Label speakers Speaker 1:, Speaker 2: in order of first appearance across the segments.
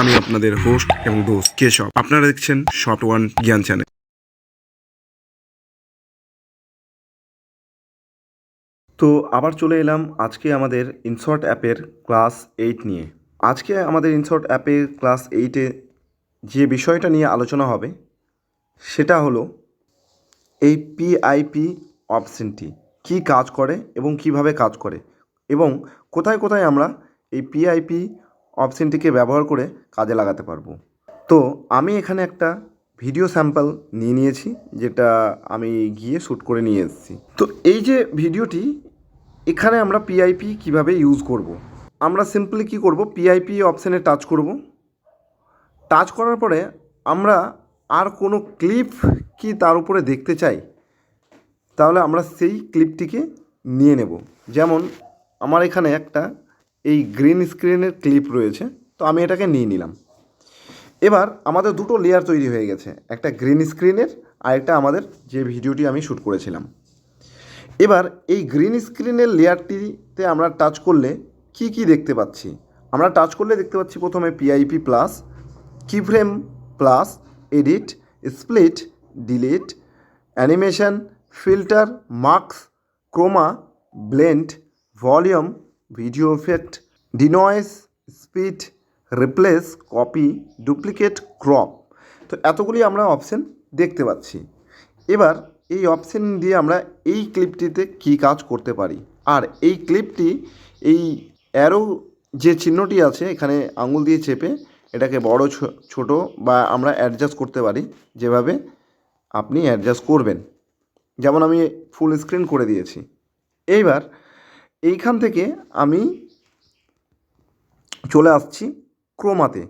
Speaker 1: আমি আপনাদের হোস্ট এবং দোস্ত কেশব। আপনারা দেখছেন শর্ট ওয়ান জ্ঞান চ্যানেল
Speaker 2: তো আবার চলে এলাম আজকে আমাদের ইনশর্ট অ্যাপের ক্লাস এইট নিয়ে। আজকে আমাদের ইনশর্ট অ্যাপের ক্লাস এইটে যে বিষয়টা নিয়ে আলোচনা হবে, সেটা হলো এই পিআইপি অপশনটি কি কাজ করে এবং কীভাবে কাজ করে? এবং কোথায় কোথায় আমরা এই পিআইপি অপশনটিকে ব্যবহার করে কাজে লাগাতে পারব। তো আমি এখানে একটা ভিডিও স্যাম্পল নিয়ে নিয়েছি, যেটা আমি গিয়ে শ্যুট করে নিয়ে এসেছি। তো এই যে ভিডিওটি, এখানে আমরা পিআইপি কীভাবে ইউজ করব। আমরা সিম্পলি কি করব? পিআইপি অপশানে টাচ করব। টাচ করার পরে আমরা আর কোনো ক্লিপ কি তার উপরে দেখতে চাই? তাহলে আমরা সেই ক্লিপটিকে নিয়ে নেব। যেমন আমার এখানে একটা এই গ্রিন স্ক্রিনের ক্লিপ রয়েছে, তো আমি এটাকে নিয়ে নিলাম। এবার আমাদের দুটো লেয়ার তৈরি হয়ে গেছে, একটা গ্রিন স্ক্রিনের আর একটা আমাদের যে ভিডিওটি আমি শ্যুট করেছিলাম। এবার এই গ্রিন স্ক্রিনের লেয়ারটিতে আমরা টাচ করলে কি কি দেখতে পাচ্ছি? আমরা টাচ করলে দেখতে পাচ্ছি প্রথমে PIP plus keyframe plus edit split delete animation filter marks chroma blend volume video effect denoise speed replace copy duplicate crop তো এতগুলি আমরা অপশন দেখতে পাচ্ছি। এবার এই অপশন দিয়ে আমরা এই ক্লিপটিতে কি কাজ করতে পারি? আর এই ক্লিপটি এই অ্যারো যে চিহ্নটি আছে, এখানে আঙুল দিয়ে চেপে এটাকে বড় ছোট বা আমরা অ্যাডজাস্ট করতে পারি, যেভাবে আপনি অ্যাডজাস্ট করবেন। যেমন আমি ফুল স্ক্রিন করে দিয়েছি। এইবার এইখান থেকে আমি চলে আসছি ক্রোমাতে।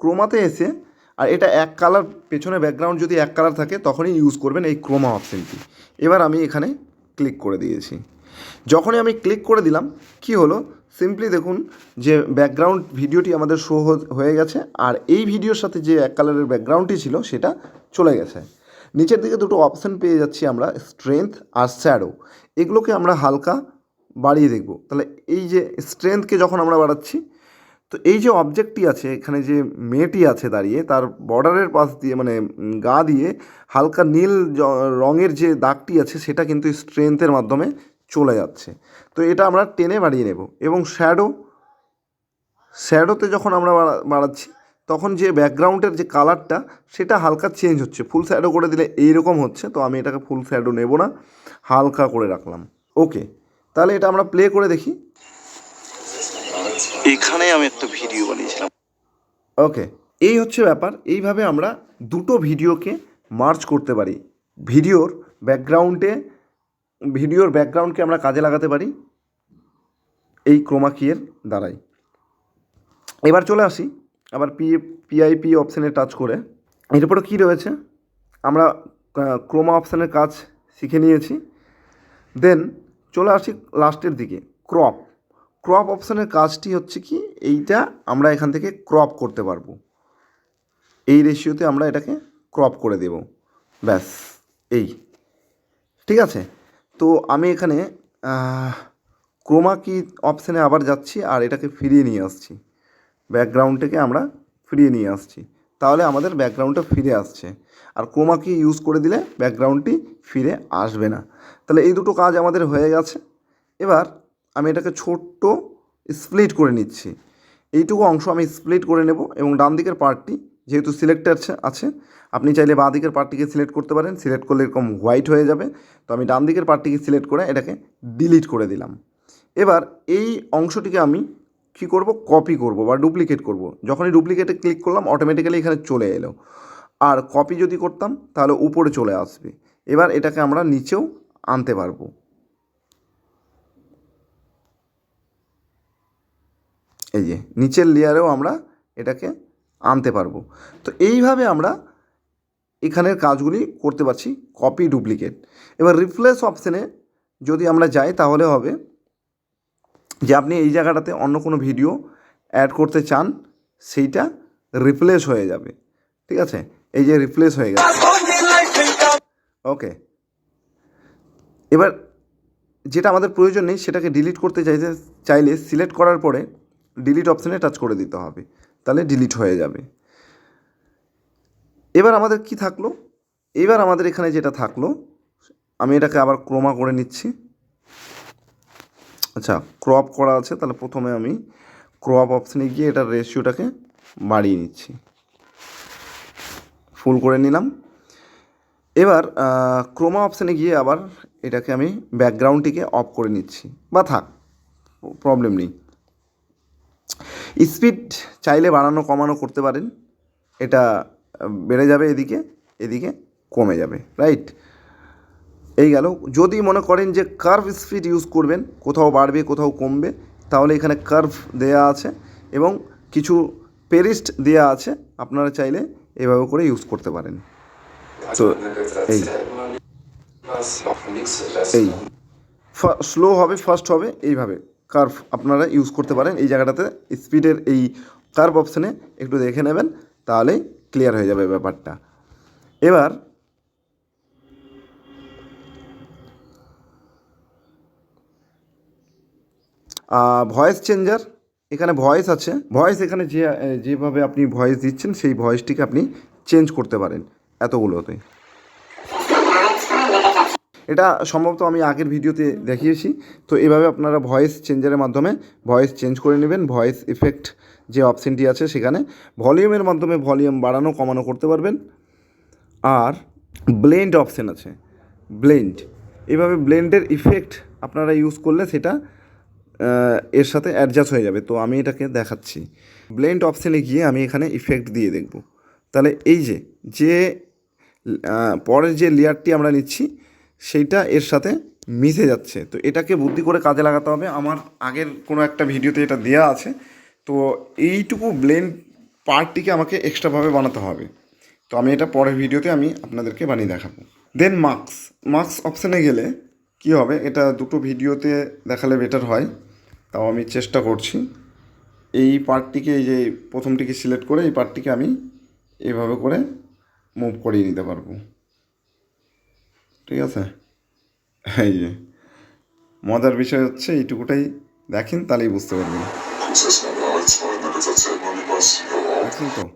Speaker 2: ক্রোমাতে এসে, আর এটা এক কালার, পেছনে ব্যাকগ্রাউন্ড যদি এক কালার থাকে, তখনই ইউজ করবেন এই ক্রোমা অপশানটি। এবার আমি এখানে ক্লিক করে দিয়েছি। যখনই আমি ক্লিক করে দিলাম, কি হলো? সিম্পলি দেখুন যে ব্যাকগ্রাউন্ড ভিডিওটি আমাদের শো হয়ে গেছে, আর এই ভিডিওর সাথে যে এক কালারের ব্যাকগ্রাউন্ডটি ছিল, সেটা চলে গেছে। নিচের দিকে দুটো অপশান পেয়ে যাচ্ছি আমরা স্ট্রেংথ আর শ্যাডো এগুলোকে আমরা হালকা বাড়িয়ে দেখব। তাহলে এই যে স্ট্রেংথকে যখন আমরা বাড়াচ্ছি, তো এই যে অবজেক্টটি আছে, এখানে যে মেয়েটি আছে দাঁড়িয়ে, তার বর্ডারের পাশ দিয়ে মানে গা দিয়ে হালকা নীল রঙের যে দাগটি আছে, সেটা কিন্তু স্ট্রেংথের মাধ্যমে চলে যাচ্ছে। তো এটা আমরা টেনে বাড়িয়ে নেব এবং শ্যাডো শ্যাডোতে যখন আমরা বাড়া- বাড়াচ্ছি, তখন যে ব্যাকগ্রাউন্ডের যে কালারটা সেটা হালকা চেঞ্জ হচ্ছে। ফুল শ্যাডো করে দিলে এইরকম হচ্ছে, তো আমি এটাকে ফুল শ্যাডো নেব না, হালকা করে রাখলাম। ওকে তাহলে এটা আমরা প্লে করে দেখি। এখানে আমি একটা ভিডিও বানিয়েছিলাম। ওকে এই হচ্ছে ব্যাপার। এইভাবে আমরা দুটো ভিডিওকে মার্চ করতে পারি। ভিডিওর ব্যাকগ্রাউন্ডে ভিডিওর ব্যাকগ্রাউন্ডকে আমরা কাজে লাগাতে পারি এই ক্রোমাকিয়ের দ্বারাই। এবার চলে আসি আবার পি পিআইপি অপশানে টাচ করে। এরপরে কী রয়েছে? আমরা ক্রোমা অপশানের কাজ শিখে নিয়েছি। দেন চলে আসি লাস্টের দিকে ক্রপ ক্রপ অপশানের কাজটি হচ্ছে কি, এইটা আমরা এখান থেকে ক্রপ করতে পারব। এই রেশিওতে আমরা এটাকে ক্রপ করে দেব। ব্যাস, এই। ঠিক আছে? তো আমি এখানে ক্রোমা কি অপশানে আবার যাচ্ছি আর এটাকে ফিরিয়ে নিয়ে আসছি। ব্যাকগ্রাউন্ডটাকে আমরা ফিরিয়ে নিয়ে আসছি। তাহলে আমাদের ব্যাকগ্রাউন্ডটা ফিরে আসছে। আর ক্রোমা কি ইউজ করে দিলে ব্যাকগ্রাউন্ডটি ফিরে আসবে না। তাহলে এই দুটো কাজ আমাদের হয়ে গেছে। এবার আমি এটাকে ছোট্ট স্প্লিট করে নিচ্ছি। এইটুকু অংশ আমি স্প্লিট করে নেব এবং ডান দিকের পার্টটি যেহেতু সিলেক্ট আছে আছে, আপনি চাইলে বাঁ দিকের পার্টটিকে সিলেক্ট করতে পারেন। সিলেক্ট করলে এরকম হোয়াইট হয়ে যাবে। তো আমি ডান দিকের পার্টটিকে সিলেক্ট করে এটাকে ডিলিট করে দিলাম। এবার এই অংশটিকে আমি কী করব? কপি করব বা ডুপ্লিকেট করব। যখনই ডুপ্লিকেটে ক্লিক করলাম অটোমেটিক্যালি এখানে চলে এলো। আর কপি যদি করতাম, তাহলে উপরে চলে আসবে। এবার এটাকে আমরা নিচেও আনতে পারব। এই যে, নিচের লেয়ারেও আমরা এটাকে আনতে পারব। তো এইভাবে আমরা এখানের কাজগুলি করতে পারছি কপি ডুপ্লিকেট এবার রিপ্লেস অপশানে যদি আমরা যাই, তাহলে হবে যে আপনি এই জায়গাটাতে অন্য কোনো ভিডিও অ্যাড করতে চান, সেইটা রিপ্লেস হয়ে যাবে। ঠিক আছে? এই যে রিপ্লেস হয়ে গেছে। ওকে এবার যেটা আমাদের প্রয়োজন নেই, সেটাকে ডিলিট করতে চাইতে, চাইলে সিলেক্ট করার পরে ডিলিট অপশানে টাচ করে দিতে হবে। তাহলে ডিলিট হয়ে যাবে। এবার আমাদের কি থাকল? এবার আমাদের এখানে যেটা থাকল, আমি এটাকে আবার ক্রোমা করে নিচ্ছি। আচ্ছা ক্রপ করা আছে, তাহলে প্রথমে আমি ক্রপ অপশানে গিয়ে এটার রেশিওটাকে বাড়িয়ে নিচ্ছি। ফুল করে নিলাম। এবার ক্রোমা অপশানে গিয়ে আবার এটাকে আমি ব্যাকগ্রাউন্ডটিকে অফ করে নিচ্ছি। বা থাক প্রবলেম নেই। স্পিড চাইলে বাড়ানো, কমানো করতে পারেন। এটা বেড়ে যাবে এদিকে এদিকে কমে যাবে রাইট এই গেল। যদি মনে করেন যে কার্ভ স্পিড ইউজ করবেন কোথাও বাড়বে কোথাও কমবে তাহলে এখানে কার্ভ দেয়া আছে এবং কিছু পেরিস্ট দেয়া আছে আপনারা চাইলে এভাবে করে ইউজ করতে পারেন। তো এই। এই। স্লো হবে ফাস্ট হবে এইভাবে কার্ভ আপনারা ইউজ করতে পারেন। এই জায়গাটাতে স্পিডের এই কার্ভ অপশানে একটু দেখে নেবেন তাহলেই ক্লিয়ার হয়ে যাবে ব্যাপারটা। এবার ভয়েস চেঞ্জার এখানে ভয়েস আছে। ভয়েস এখানে যে যেভাবে আপনি ভয়েস দিচ্ছেন, সেই ভয়েসটিকে আপনি চেঞ্জ করতে পারেন এতগুলোতে। এটা সম্ভবত আমি আগের ভিডিওতে দেখিয়েছি। তো এভাবে আপনারা ভয়েস চেঞ্জারের মাধ্যমে ভয়েস চেঞ্জ করে নেবেন ভয়েস ইফেক্ট যে অপশানটি আছে সেখানে। ভলিউমের মাধ্যমে ভলিউম বাড়ানো, কমানো করতে পারবেন। আর ব্লেন্ড অপশান আছে। ব্লেন্ড এভাবে ব্লেন্ডের ইফেক্ট আপনারা ইউজ করলে সেটা এর সাথে অ্যাডজাস্ট হয়ে যাবে। তো আমি এটাকে দেখাচ্ছি। ব্লেন্ড অপশানে গিয়ে আমি এখানে ইফেক্ট দিয়ে দেখব। তাহলে এই যে যে পরের যে লেয়ারটি আমরা নিচ্ছি, সেইটা এর সাথে মিশে যাচ্ছে। তো এটাকে বুদ্ধি করে কাজে লাগাতে হবে। আমার আগের কোনো একটা ভিডিওতে এটা দেওয়া আছে। তো এইটুকু ব্লেন্ড পার্টটিকে আমাকে এক্সট্রাভাবে বানাতে হবে। তো আমি এটা পরের ভিডিওতে আমি আপনাদেরকে বানিয়ে দেখাবো। দেন মার্কস মার্কস অপশানে গেলে কি হবে? এটা দুটো ভিডিওতে দেখালে বেটার হয়। তাও আমি চেষ্টা করছি। এই পার্টটিকে, এই যে প্রথমটিকে সিলেক্ট করে এই পার্টটিকে আমি এইভাবে করে মুভ করিয়ে নিতে পারব। ঠিক আছে? এই যে, মজার বিষয় হচ্ছে এইটুকুটাই দেখেন, তাহলেই বুঝতে পারবেন। দেখছেন তো?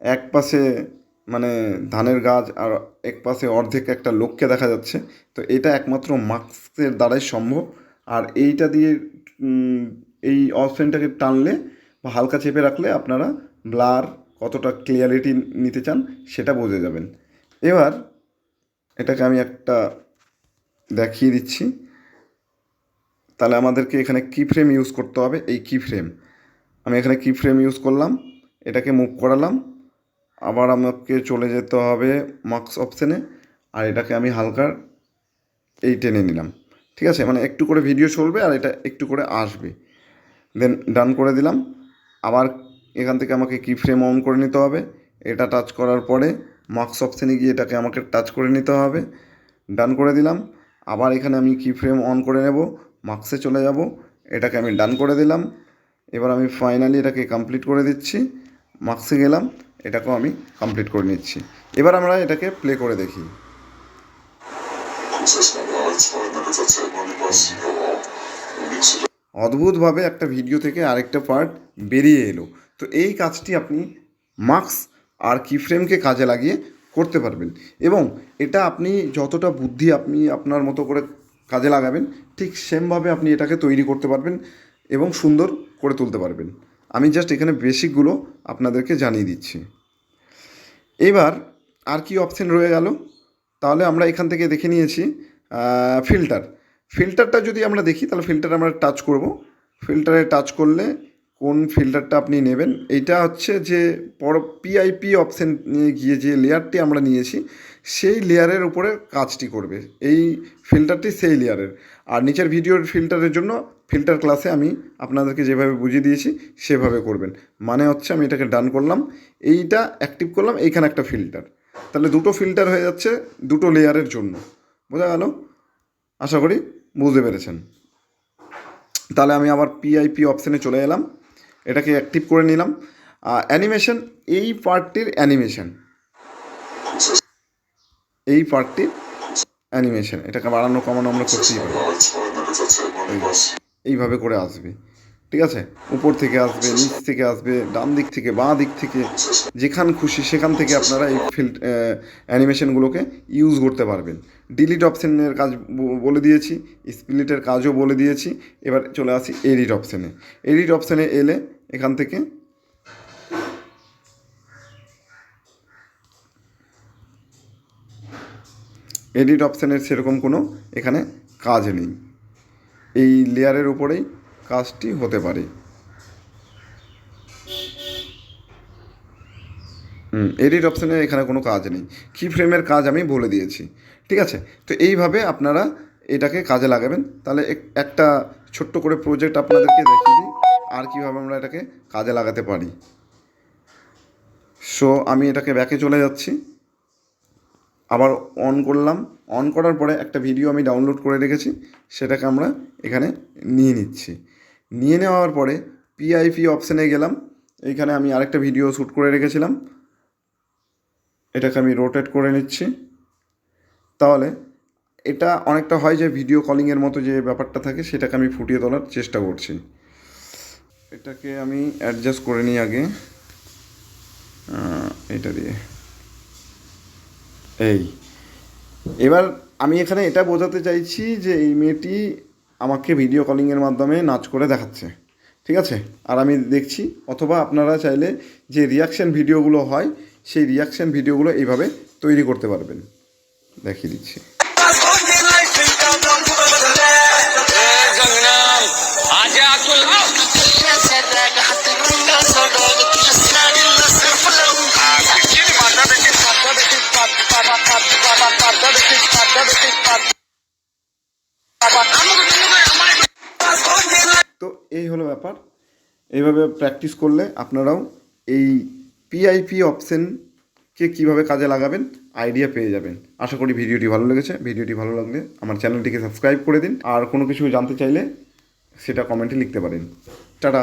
Speaker 2: এক পাশে মানে ধানের গাছ আর এক পাশে অর্ধেক একটা লোককে দেখা যাচ্ছে। তো এটা একমাত্র মাস্কের দ্বারাই সম্ভব। আর এইটা দিয়ে এই অপশানটাকে টানলে বা হালকা চেপে রাখলে আপনারা ব্লার কতটা ক্লিয়ারিটি নিতে চান সেটা বুঝে যাবেন। এবার এটাকে আমি একটা দেখিয়ে দিচ্ছি। তাহলে আমাদেরকে এখানে কি ফ্রেম ইউজ করতে হবে, এই কি ফ্রেম আমি এখানে কি ফ্রেম ইউজ করলাম, এটাকে মুভ করালাম। আবার আমাকে চলে যেতে হবে মার্কস অপশানে আর এটাকে আমি হালকা এই টেনে নিলাম। ঠিক আছে? মানে একটু করে ভিডিও চলবে আর এটা একটু করে আসবে। দেন ডান করে দিলাম। আবার এখান থেকে আমাকে কি ফ্রেম অন করে নিতে হবে। এটা টাচ করার পরে মার্কস অপশানে গিয়ে এটাকে আমাকে টাচ করে নিতে হবে। ডান করে দিলাম। আবার এখানে আমি কি ফ্রেম অন করে নেব। মার্কসে চলে যাব। এটাকে আমি ডান করে দিলাম। এবার আমি ফাইনালি এটাকে কমপ্লিট করে দিচ্ছি। মার্কসে গেলাম। এটাকেও আমি কমপ্লিট করে নিচ্ছি। এবার আমরা এটাকে প্লে করে দেখি। অদ্ভুতভাবে একটা ভিডিও থেকে আরেকটা পার্ট বেরিয়ে এলো। তো এই কাজটি আপনি মার্কস আর কিফ্রেমকে কাজে লাগিয়ে করতে পারবেন। এবং এটা আপনি যতটা বুদ্ধি আপনি আপনার মতো করে কাজে লাগাবেন, ঠিক সেমভাবে আপনি এটাকে তৈরি করতে পারবেন এবং সুন্দর করে তুলতে পারবেন। আমি জাস্ট এখানে বেসিকগুলো আপনাদেরকে জানিয়ে দিচ্ছি। এবার আর কি অপশন রয়ে গেল? তাহলে আমরা এখান থেকে দেখে নিয়েছি ফিল্টার ফিল্টারটা যদি আমরা দেখি, তাহলে ফিল্টার আমরা টাচ করব। ফিল্টারে টাচ করলে কোন ফিল্টারটা আপনি নেবেন? এইটা হচ্ছে যে পর পিআইপি অপশান নিয়ে গিয়ে যে লেয়ারটি আমরা নিয়েছি, সেই লেয়ারের উপরে কাজটি করবে। এই ফিল্টারটি সেই লেয়ারের আর নিচের ভিডিওর ফিল্টারের জন্য ফিল্টার ক্লাসে আমি আপনাদেরকে যেভাবে বুঝিয়ে দিয়েছি, সেভাবে করবেন। মানে হচ্ছে আমি এটাকে ডান করলাম। এইটা অ্যাক্টিভ করলাম, এইখানে একটা ফিল্টার তাহলে দুটো ফিল্টার হয়ে যাচ্ছে দুটো লেয়ারের জন্য। বোঝা গেল? আশা করি বুঝতে পেরেছেন। তাহলে আমি আবার পিআইপি অপশানে চলে এলাম। এটাকে অ্যাক্টিভ করে নিলাম। অ্যানিমেশন এই পার্টটির অ্যানিমেশন এই পার্টটির অ্যানিমেশন এটাকে বাড়ানো, কমানো আমরা করতেই পারি। এইভাবে করে আসবে। ঠিক আছে? উপর থেকে আসবে, নিচ থেকে আসবে, ডান দিক থেকে, বাঁ দিক থেকে, যেখান খুশি সেখান থেকে আপনারা এই ফিল্ড অ্যানিমেশনগুলোকে ইউজ করতে পারবেন। ডিলিট অপশানের কাজ বলে দিয়েছি স্প্লিটের কাজও বলে দিয়েছি। এবার চলে আসি এডিট অপশানে এডিট অপশানে এলে এখান থেকে এডিট অপশানের সেরকম কোনো এখানে কাজ নেই। এই লেয়ারের উপরেই কাজটি হতে পারে। এডিট অপশানে এখানে কোনো কাজ নেই। কি ফ্রেমের কাজ আমি বলে দিয়েছি। ঠিক আছে? তো এইভাবে আপনারা এটাকে কাজে লাগাবেন। তাহলে এক- একটা ছোট্ট করে প্রজেক্ট আপনাদেরকে দেখিয়ে দিই, আর কীভাবে আমরা এটাকে কাজে লাগাতে পারি। সো আমি এটাকে ব্যাকে চলে যাচ্ছি। আবার অন করলাম। অন করার পরে একটা ভিডিও আমি ডাউনলোড করে রেখেছি। সেটাকে আমরা এখানে নিয়ে নিচ্ছি। নিয়ে নেওয়ার পরে পিআইপি অপশানে গেলাম। এইখানে আমি আরেকটা ভিডিও শ্যুট করে রেখেছিলাম। এটাকে আমি রোটেট করে নিচ্ছি। তাহলে এটা অনেকটা হয় যে ভিডিও কলিংয়ের মতো যে ব্যাপারটা থাকে, সেটাকে আমি ফুটিয়ে তোলার চেষ্টা করছি। এটাকে আমি অ্যাডজাস্ট করে নিই আগে। এটা দিয়ে। এই। এবার আমি এখানে এটা বোঝাতে চাইছি যে এই মেয়েটি আমাকে ভিডিও কলিংয়ের মাধ্যমে নাচ করে দেখাচ্ছে। ঠিক আছে? আর আমি দেখছি, অথবা আপনারা চাইলে যে রিয়াকশান ভিডিওগুলো হয়, সেই রিয়াকশান ভিডিওগুলো এইভাবে তৈরি করতে পারবেন। দেখিয়ে দিচ্ছি।
Speaker 3: I'm
Speaker 2: তো এই হলো ব্যাপার। এইভাবে প্র্যাকটিস করলে আপনারাও এই পিআইপি অপশানকে কীভাবে কাজে লাগাবেন আইডিয়া পেয়ে যাবেন। আশা করি ভিডিওটি ভালো লেগেছে। ভিডিওটি ভালো লাগলে আমার চ্যানেলটিকে সাবস্ক্রাইব করে দিন। আর কোনো কিছু জানতে চাইলে সেটা কমেন্টে লিখতে পারেন। টাটা!